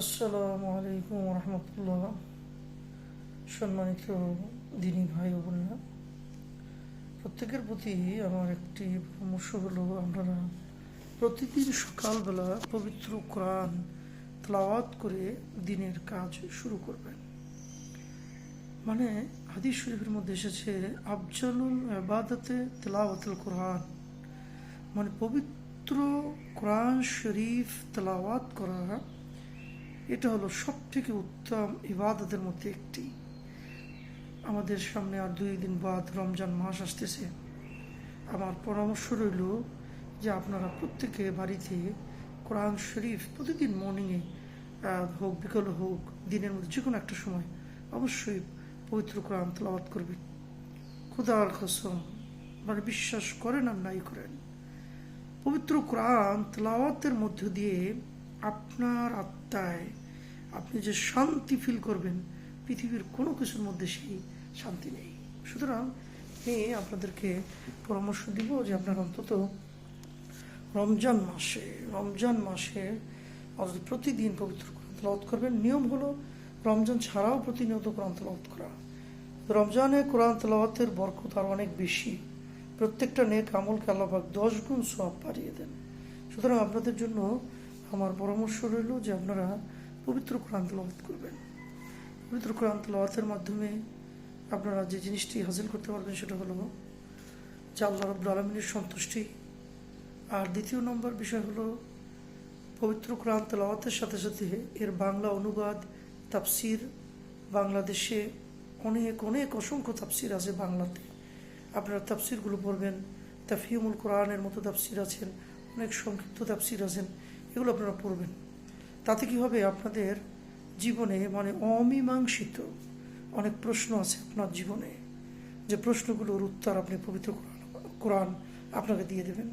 আসসালামু আলাইকুম রহমতুল্লাহ সম্মানিত দিনী ভাই ও প্রত্যেকের প্রতি আমার একটি পরামর্শ হলো, আপনারা প্রতিদিন সকালবেলা পবিত্র কোরআন তেলাওয়াত করে দিনের কাজ শুরু করবেন। মানে হাদিস শরীফের মধ্যে এসেছে, আফজালুল আবাদতে তেলাওয়াতুল কোরআন। মানে পবিত্র কোরআন শরীফ তেলাওয়াত করা এটা হলো সব থেকে উত্তম ইবাদতের মধ্যে একটি। আমাদের সামনে আর দুই দিন বাদ রমজান মাস আসতেছে। আমার পরামর্শ রইল যে আপনারা প্রত্যেকে বাড়িতে কোরআন শরীফ প্রতিদিন মর্নিংয়ে হোক, বিকেলে হোক, দিনের মধ্যে যে কোনো একটা সময় অবশ্যই পবিত্র কোরআন তেলাওয়াত করবেন। খুদার কসম মানে বিশ্বাস করেন আর নাই করেন। পবিত্র কোরআন তেলাওয়াতের মধ্য দিয়ে আপনার আত্মায় আপনি যে শান্তি ফিল করবেন, পৃথিবীর কোনো কিছুর মধ্যে সেই শান্তি নেই। সুতরাং আমি আপনাদেরকে পরামর্শ দিব যে আপনার অন্তত রমজান মাসে রমজান মাসে অন্তত প্রতিদিন পবিত্র কোরআন করবেন। নিয়ম হলো রমজান ছাড়াও প্রতিনিয়ত কোরআন তেলাওয়াত করা। রমজানে কোরআন তেলাওয়াতের বরকত আর অনেক বেশি। প্রত্যেকটা নেক আমলকে আল্লাহবাক দশ গুণ সব পাঠিয়ে দেন। সুতরাং আপনাদের জন্য আমার পরামর্শ রইল যে আপনারা পবিত্র কোরআন তেলাওয়াত করবেন। পবিত্র কোরআন তেলাওয়াতের মাধ্যমে আপনারা যে জিনিসটি হাসিল করতে পারবেন সেটা হলো যে আল্লাহ রব্বুল আলমিনের সন্তুষ্টি। আর দ্বিতীয় নম্বর বিষয় হলো পবিত্র কোরআন তেলাওয়াতের সাথে সাথে এর বাংলা অনুবাদ, তাফসির, বাংলাদেশে অনেক অনেক অসংখ্য তাফসির আছে বাংলাতে। আপনারা তাফসিরগুলো পড়বেন তাফিমুল কোরআনের মতো তাফসির আছেন, অনেক সংক্ষিপ্ত তাফসির আছেন। এগুলো আপনারা পড়বেন। তাতে কি হবে? আপনাদের জীবনে মানে অমীমাংসিত অনেক প্রশ্ন আছে আপনার জীবনে। যে প্রশ্নগুলোর উত্তর আপনি পবিত্র কোরআন আপনাকে দিয়ে দেবেন।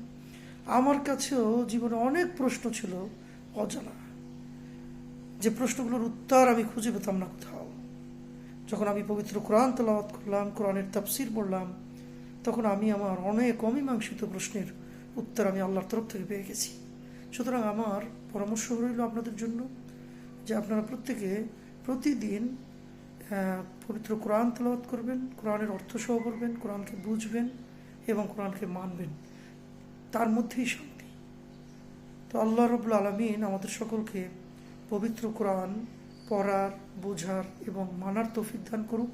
আমার কাছেও জীবনে অনেক প্রশ্ন ছিল অজানা। যে প্রশ্নগুলোর উত্তর আমি খুঁজে পেতাম না কোথাও। যখন আমি পবিত্র কোরআন তেলাওয়াত করলাম, কোরআনের তাফসির পড়লাম, তখন আমি আমার অনেক অমীমাংসিত প্রশ্নের উত্তর আমি আল্লাহর তরফ থেকে পেয়ে গেছি। সুতরাং আমার পরামর্শ রইল আপনাদের জন্য যে আপনারা প্রত্যেকে প্রতিদিন পবিত্র কোরআন তেলাওয়াত করবেন, কোরআনের অর্থ সহ করবেন কোরআনকে বুঝবেন এবং কোরআনকে মানবেন। তার মধ্যেই শান্তি। তো আল্লাহ রবুল আলমিন আমাদের সকলকে পবিত্র কোরআন পড়ার, বোঝার এবং মানার তৌফিক দান করুক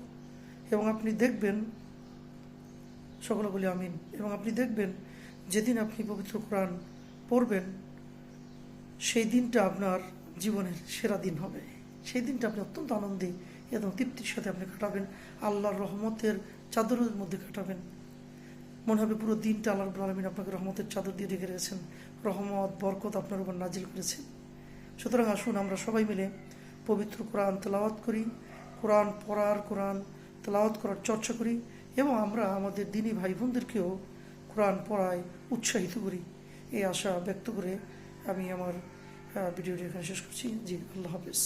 এবং আপনি দেখবেন সকলে বলি আমিন এবং আপনি দেখবেন যেদিন আপনি পবিত্র কোরআন পড়বেন সেই দিনটা আপনার জীবনের সেরা দিন হবে। সেই দিনটা আপনি অত্যন্ত আনন্দে এবং তৃপ্তির সাথে আপনি কাটাবেন। আল্লাহর রহমতের চাদরের মধ্যে কাটাবেন। মনে হবে পুরো দিনটা আল্লাহ আলমিন আপনাকে রহমতের চাদর দিয়ে রেখে রেখেছেন রহমত, বরকত আপনার উপর নাজিল করেছেন সুতরাং আসুন আমরা সবাই মিলে পবিত্র কোরআন তেলাওয়াত করি, কোরআন পড়ার, কোরআন তেলাওয়াত করার চর্চা করি এবং আমরা আমাদের দিনী ভাই বোনদেরকেও কোরআন পড়ায় উৎসাহিত করি। এই আশা ব্যক্ত করে আমি আমার ভিডিওটি এখানে শেষ করছি। জি আল্লাহ হাফেজ।